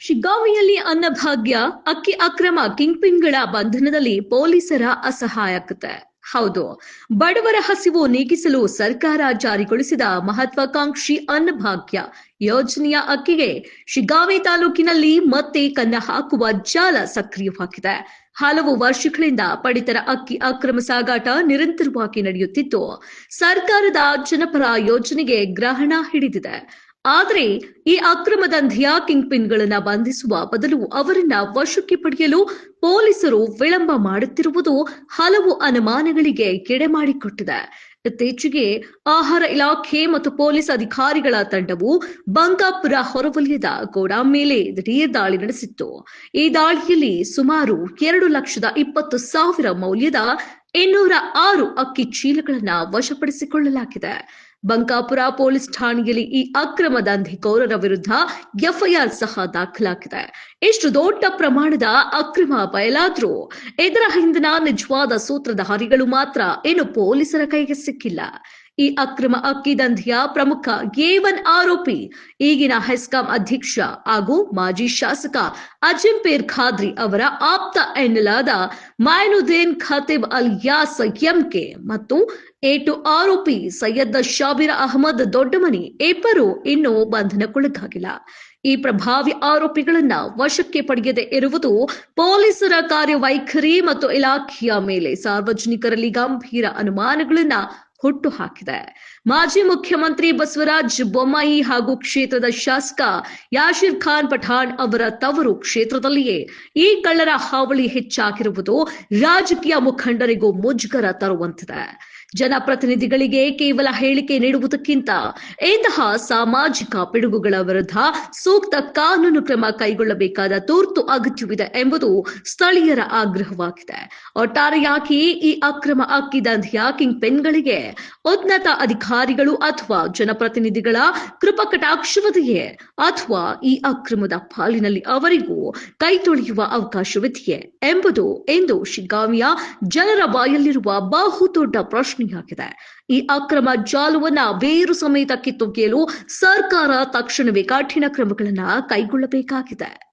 ಶಿಗ್ಗಾವಿಯಲ್ಲಿ ಅನ್ನಭಾಗ್ಯ, ಅಕ್ಕಿ ಅಕ್ರಮ ಕಿಂಗ್ಪಿನ್ಗಳ ಬಂಧನದಲ್ಲಿ ಪೊಲೀಸರ ಅಸಹಾಯಕತೆ. ಹೌದು, ಬಡವರ ಹಸಿವು ನೀಗಿಸಲು ಸರ್ಕಾರ ಜಾರಿಗೊಳಿಸಿದ ಮಹತ್ವಾಕಾಂಕ್ಷಿ ಅನ್ನಭಾಗ್ಯ ಯೋಜನೆಯ ಅಕ್ಕಿಗೆ ಶಿಗ್ಗಾವಿ ತಾಲೂಕಿನಲ್ಲಿ ಮತ್ತೆ ಕನ್ನ ಹಾಕುವ ಜಾಲ ಸಕ್ರಿಯವಾಗಿದೆ ಹಲವು ವರ್ಷಗಳಿಂದ ಪಡಿತರ ಅಕ್ಕಿ ಅಕ್ರಮ ಸಾಗಾಟ ನಿರಂತರವಾಗಿ ನಡೆಯುತ್ತಿದ್ದು, ಸರ್ಕಾರದ ಜನಪರ ಯೋಜನೆಗೆ ಗ್ರಹಣ ಹಿಡಿದಿದೆ. ಆದರೆ ಈ ಅಕ್ರಮ ದಂಧೆಯ ಕಿಂಗ್ಪಿನ್ಗಳನ್ನ ಬಂಧಿಸುವ ಬದಲು ಅವರನ್ನ ವಶಕ್ಕೆ ಪಡೆಯಲು ಪೊಲೀಸರು ವಿಳಂಬ ಮಾಡುತ್ತಿರುವುದು ಹಲವು ಅನುಮಾನಗಳಿಗೆ ಗಿಡ ಮಾಡಿಕೊಟ್ಟಿದೆ ಇತ್ತೀಚೆಗೆ ಆಹಾರ ಇಲಾಖೆ ಮತ್ತು ಪೊಲೀಸ್ ಅಧಿಕಾರಿಗಳ ತಂಡವು ಬಂಕಾಪುರ ಹೊರವಲಯದ ಗೋಡಾ ಮೇಲೆ ದಿಢೀರ್ ದಾಳಿ ನಡೆಸಿತ್ತು. ಈ ದಾಳಿಯಲ್ಲಿ ಸುಮಾರು ಎರಡು ಲಕ್ಷದ ಇಪ್ಪತ್ತು ಸಾವಿರ ಮೌಲ್ಯದ ಇನ್ನೂರ ಆರು ಅಕ್ಕಿ ಚೀಲಗಳನ್ನ ವಶಪಡಿಸಿಕೊಳ್ಳಲಾಗಿದೆ. ಬಂಕಾಪುರ ಪೊಲೀಸ್ ಠಾಣೆಯಲ್ಲಿ ಈ ಅಕ್ರಮ ದಂಧೆಕೋರರ ವಿರುದ್ಧ ಎಫ್ಐಆರ್ ಸಹ ದಾಖಲಾಗಿದೆ. ಇಷ್ಟು ದೊಡ್ಡ ಪ್ರಮಾಣದ ಅಕ್ರಮ ಬಯಲಾದ್ರೂ ಇದರ ಹಿಂದಿನ ನಿಜವಾದ ಸೂತ್ರಧಾರಿಗಳು ಮಾತ್ರ ಇನ್ನು ಪೊಲೀಸರ ಕೈಗೆ ಸಿಕ್ಕಿಲ್ಲ. ಈ ಅಕ್ರಮ ಅಕ್ಕಿ ದಂಧೆಯ ಪ್ರಮುಖ ಎ ಆರೋಪಿ ಈಗಿನ ಹೆಸ್ಕಾಂ ಅಧ್ಯಕ್ಷ ಹಾಗೂ ಮಾಜಿ ಶಾಸಕ ಅಜಿಂಪೇರ್ ಖಾದ್ರಿ ಅವರ ಆಪ್ತ ಎನ್ನಲಾದ ಮೈನುದ್ದೀನ್ ಖತೀಬ್ ಅಲ್ ಯಾಸ್ ಎಂಕೆ ಮತ್ತು ಏಟು ಆರೋಪಿ ಸೈಯದ್ ಶಾಬಿರ್ ಅಹಮದ್ ದೊಡ್ಡಮನಿ ಇಬ್ಬರು ಇನ್ನೂ ಬಂಧನಕ್ಕೊಳಗಾಗಿಲ್ಲ. ಈ ಪ್ರಭಾವಿ ಆರೋಪಿಗಳನ್ನ ವಶಕ್ಕೆ ಪಡೆಯದೆ ಇರುವುದು ಪೊಲೀಸರ ಕಾರ್ಯವೈಖರಿ ಮತ್ತು ಇಲಾಖೆಯ ಮೇಲೆ ಸಾರ್ವಜನಿಕರಲ್ಲಿ ಗಂಭೀರ ಅನುಮಾನಗಳನ್ನ ಹುಟ್ಟು ಹಾಕಿದೆ ಮಾಜಿ ಮುಖ್ಯಮಂತ್ರಿ ಬಸವರಾಜ್ ಬೊಮ್ಮಾಯಿ ಹಾಗೂ ಕ್ಷೇತ್ರದ ಶಾಸಕ ಯಾಶಿರ್ ಖಾನ್ ಪಠಾಣ್ ಅವರ ತವರು ಕ್ಷೇತ್ರದಲ್ಲಿಯೇ ಈ ಕಳ್ಳರ ಹಾವಳಿ ಹೆಚ್ಚಾಗಿರುವುದು ರಾಜಕೀಯ ಮುಖಂಡರಿಗೂ ಮುಜುಗರ ತರುವಂತಿದೆ. ಜನಪ್ರತಿನಿಧಿಗಳಿಗೆ ಕೇವಲ ಹೇಳಿಕೆ ನೀಡುವುದಕ್ಕಿಂತ ಇಂತಹ ಸಾಮಾಜಿಕ ಪಿಡುಗುಗಳ ವಿರುದ್ಧ ಸೂಕ್ತ ಕಾನೂನು ಕ್ರಮ ಕೈಗೊಳ್ಳಬೇಕಾದ ತುರ್ತು ಅಗತ್ಯವಿದೆ ಎಂಬುದು ಸ್ಥಳೀಯರ ಆಗ್ರಹವಾಗಿದೆ. ಒಟ್ಟಾರೆಯಾಗಿ ಈ ಅಕ್ರಮ ಅಕ್ಕಿ ದಂಧೆಯ ಕಿಂಗ್ ಪೆನ್ಗಳಿಗೆ ಉನ್ನತ ಅಧಿಕಾರಿಗಳು ಅಥವಾ ಜನಪ್ರತಿನಿಧಿಗಳ ಕೃಪಕಟಾಕ್ಷವಿದೆಯೇ ಅಥವಾ ಈ ಅಕ್ರಮದ ಪಾಲಿನಲ್ಲಿ ಅವರಿಗೂ ಕೈ ತೊಳೆಯುವ ಅವಕಾಶವಿದೆಯೇ ಎಂಬುದು ಎಂದು ಶಿಗ್ಗಾವಿಯ ಜನರ ಬಾಯಲ್ಲಿರುವ ಬಹುದೊಡ್ಡ ಪ್ರಶ್ನೆಯಾಗಿದೆ ಈ ಅಕ್ರಮ ಜಾಲವನ್ನ ಬೇರು ಸಮೇತ ಕಿತ್ತೊಗೆಯಲು ಸರ್ಕಾರ ತಕ್ಷಣವೇ ಕಠಿಣ ಕ್ರಮಗಳನ್ನ ಕೈಗೊಳ್ಳಬೇಕಾಗಿದೆ.